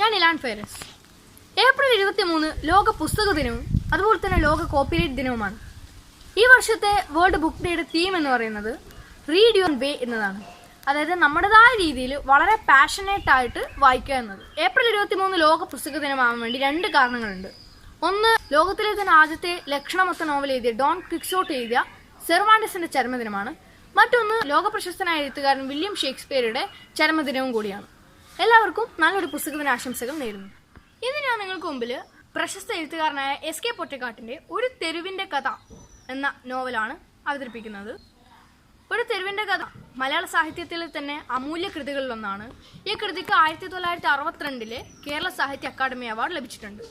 ഞാൻ ഏപ്രിൽ ഇരുപത്തി മൂന്ന് ലോക പുസ്തക ദിനവും അതുപോലെ തന്നെ ലോക കോപ്പിറൈറ്റ് ദിനവുമാണ്. ഈ വർഷത്തെ വേൾഡ് ബുക്ക് ഡേയുടെ തീം എന്ന് പറയുന്നത് റീഡ് യുവർ വേ എന്നതാണ്. അതായത് നമ്മുടേതായ രീതിയിൽ വളരെ പാഷനേറ്റ് ആയിട്ട് വായിക്കുക എന്നത്. ഏപ്രിൽ ഇരുപത്തി മൂന്ന് ലോക പുസ്തക ദിനമാവാൻ വേണ്ടി രണ്ട് കാരണങ്ങളുണ്ട്. ഒന്ന് ലോകത്തിലെ തന്നെ ആദ്യത്തെ ലക്ഷണമൊത്ത നോവൽ എഴുതിയ ഡോൺ ക്വിക്സോട്ട് എഴുതിയ സെർവാൻഡസിന്റെ ചരമദിനമാണ്. മറ്റൊന്ന് ലോക പ്രശസ്തനായ എഴുത്തുകാരൻ വില്യം ഷേക്സ്പിയറുടെ ചരമദിനവും കൂടിയാണ്. എല്ലാവർക്കും നല്ലൊരു പുസ്തകത്തിന് ആശംസകൾ നേരുന്നു. ഇന്ന് ഞാൻ നിങ്ങൾക്ക് മുമ്പിൽ പ്രശസ്ത എഴുത്തുകാരനായ എസ് കെ പൊറ്റക്കാട്ടിന്റെ ഒരു തെരുവിന്റെ കഥ എന്ന നോവലാണ് അവതരിപ്പിക്കുന്നത്. ഒരു തെരുവിന്റെ കഥ മലയാള സാഹിത്യത്തിലെ തന്നെ അമൂല്യ കൃതികളിലൊന്നാണ്. ഈ കൃതിക്ക് ആയിരത്തി തൊള്ളായിരത്തി അറുപത്തിരണ്ടിലെ കേരള സാഹിത്യ അക്കാദമി അവാർഡ് ലഭിച്ചിട്ടുണ്ട്.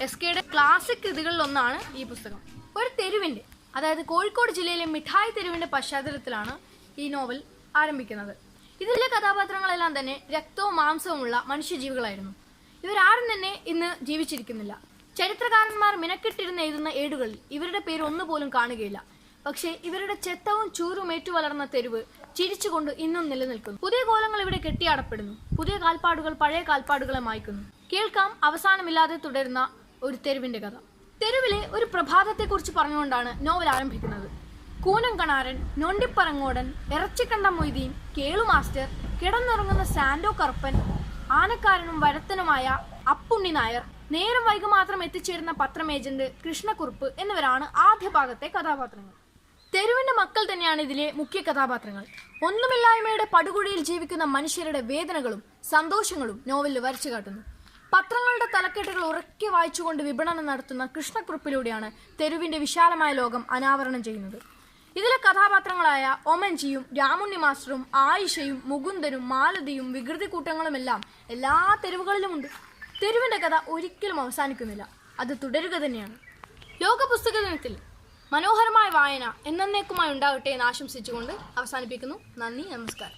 എസ് കെയുടെ ക്ലാസിക് കൃതികളിലൊന്നാണ് ഈ പുസ്തകം. ഒരു തെരുവിന്റെ അതായത് കോഴിക്കോട് ജില്ലയിലെ മിഠായി തെരുവിന്റെ പശ്ചാത്തലത്തിലാണ് ഈ നോവൽ ആരംഭിക്കുന്നത്. ഇതിലെ കഥാപാത്രങ്ങളെല്ലാം തന്നെ രക്തവും മാംസവുമുള്ള മനുഷ്യജീവികളായിരുന്നു. ഇവരാരും തന്നെ ഇന്ന് ജീവിച്ചിരിക്കുന്നില്ല. ചരിത്രകാരന്മാർ മിനക്കെട്ടിരുന്ന് എഴുതുന്ന ഏടുകളിൽ ഇവരുടെ പേര് ഒന്നുപോലും കാണുകയില്ല. പക്ഷേ ഇവരുടെ ചെത്തവും ചൂരും ഏറ്റു വളർന്ന തെരുവ് ചിരിച്ചുകൊണ്ട് ഇന്നും നിലനിൽക്കുന്നു. പുതിയ കോലങ്ങൾ ഇവിടെ കെട്ടിയാടപ്പെടുന്നു. പുതിയ കാൽപ്പാടുകൾ പഴയ കാൽപ്പാടുകളെ മായ്ക്കുന്നു. കേൾക്കാം അവസാനമില്ലാതെ തുടരുന്ന ഒരു തെരുവിന്റെ കഥ. തെരുവിലെ ഒരു പ്രഭാതത്തെക്കുറിച്ച് പറഞ്ഞുകൊണ്ടാണ് നോവൽ ആരംഭിക്കുന്നത്. കൂനം കണാരൻ നൊണ്ടിപ്പറങ്ങോടൻ ഇറച്ചിക്കണ്ട മൊയ്തീൻ കേളു മാസ്റ്റർ കിടന്നുറങ്ങുന്ന സാൻഡോ കറുപ്പൻ ആനക്കാരനും വരത്തനുമായ അപ്പുണ്ണി നായർ നേരം വൈകു മാത്രം എത്തിച്ചേരുന്ന പത്രം ഏജന്റ് കൃഷ്ണക്കുറുപ്പ് എന്നിവരാണ് ആദ്യ ഭാഗത്തെ കഥാപാത്രങ്ങൾ. തെരുവിന്റെ മക്കൾ തന്നെയാണ് ഇതിലെ മുഖ്യ കഥാപാത്രങ്ങൾ. ഒന്നുമില്ലായ്മയുടെ പടുകുഴിയിൽ ജീവിക്കുന്ന മനുഷ്യരുടെ വേദനകളും സന്തോഷങ്ങളും നോവലിൽ വരച്ചു കാട്ടുന്നു. പത്രങ്ങളുടെ തലക്കെട്ടുകൾ ഉറക്കെ വായിച്ചുകൊണ്ട് വിപണനം നടത്തുന്ന കൃഷ്ണക്കുറിപ്പിലൂടെയാണ് തെരുവിന്റെ വിശാലമായ ലോകം അനാവരണം ചെയ്യുന്നത്. ഇതിലെ കഥാപാത്രങ്ങളായ ഒമൻജിയും രാമുണ്ണി മാസ്റ്ററും ആയിഷയും മുകുന്ദനും മാലതിയും വികൃതി കൂട്ടങ്ങളുമെല്ലാം എല്ലാ തെരുവുകളിലുമുണ്ട്. തെരുവിന്റെ കഥ ഒരിക്കലും അവസാനിക്കുന്നില്ല. അത് തുടരുക തന്നെയാണ്. ലോക പുസ്തക ദിനത്തിൽ മനോഹരമായ വായന എന്നേക്കുമായി ഉണ്ടാവട്ടെ എന്ന് ആശംസിച്ചുകൊണ്ട് അവസാനിപ്പിക്കുന്നു. നന്ദി നമസ്കാരം.